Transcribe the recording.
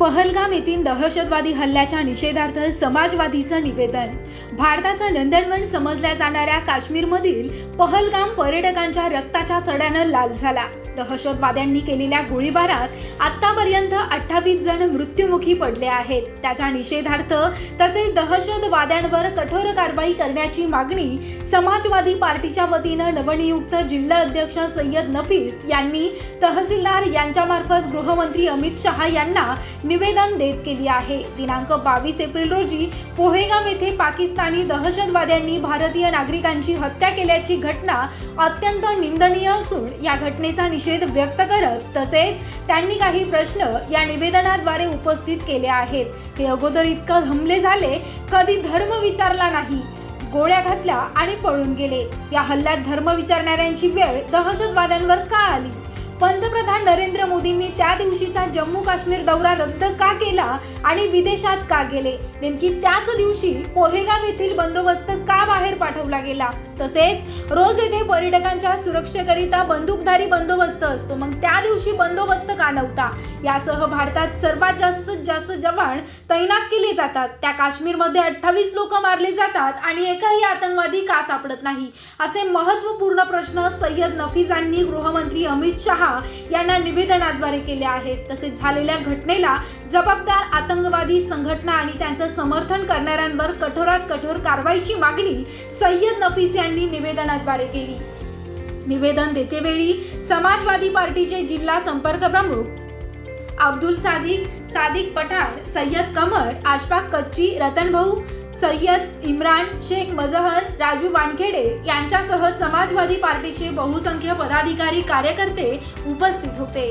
पहलगाम येथील दहशतवादी हल्ल्याच्या निषेधार्थ समाजवादीचं निवेदन. भारताचं नंदनवन समजल्या जाणाऱ्या काश्मीरमधील पहलगाम पर्यटकांच्या रक्ताच्या सड्यानं लाल झाला. दहशतवाद्यांनी केलेल्या गोळीबारात आतापर्यंत अठ्ठावीस जण मृत्युमुखी पडले आहेत. त्याच्या निषेधार्थ तसेच दहशतवाद्यांवर कठोर कारवाई करण्याची मागणी समाजवादी पार्टीच्या वतीनं नवनियुक्त जिल्हा अध्यक्ष सय्यद नफीस यांनी तहसीलदार यांच्यामार्फत गृहमंत्री अमित शहा यांना निवेदन देत केली आहे. दिनांक बावीस एप्रिल रोजी पोहेगाव येथे पाकिस्तानी दहशतवाद्यांनी भारतीय नागरिकांची हत्या केल्याची घटना अत्यंत निंदनीय असून या घटनेचा निषेध व्यक्त करत तसेच त्यांनी काही प्रश्न या निवेदनाद्वारे उपस्थित केले आहेत. हे अगोदर इतकं हमले झाले कधी धर्म विचारला नाही. गोळ्या घातल्या आणि पळून गेले. या हल्ल्यात धर्म विचारणाऱ्यांची वेळ दहशतवाद्यांवर का आली? पंतप्रधान नरेंद्र मोदींनी त्या दिवशीचा जम्मू काश्मीर दौरा रद्द का केला आणि विदेशात का गेले? नेमकी त्याच दिवशी पोहेगाव येथील बंदोबस्त का बाहेर पाठवला गेला. तसेच रोज येथे पर्यटकांच्या सुरक्षेकरिता बंदूकधारी बंदोबस्त असतो. मग त्या दिवशी बंदोबस्त का नव्हता? यासह भारतात सर्वात जास्त जास्त जवान तैनात केले जातात. त्या काश्मीरमध्ये अठ्ठावीस लोक मारले जातात आणि एकही आतंकवादी का सापडत नाही? असे महत्त्वपूर्ण प्रश्न सय्यद नफीजांनी गृहमंत्री अमित शहा यांना निवेदनाद्वारे केले आहेत. तसेच झालेल्या घटनेला जबाबदार आतंकवादी संघटना आणि त्यांचं समर्थन करणाऱ्यांवर कठोरात कठोर कारवाईची मागणी सय्यद नफीस यांनी निवेदनाद्वारे केली. निवेदन देतेवेळी समाजवादी पार्टीचे जिल्हा संपर्क प्रमुख अब्दुल सादिक सादिक पठाण सय्यद कमर आशफाक कच्ची रतनभाऊ सय्यद इम्रान शेख मजहर राजू वानखेडे यांच्यासह समाजवादी पार्टीचे बहुसंख्य पदाधिकारी कार्यकर्ते उपस्थित होते.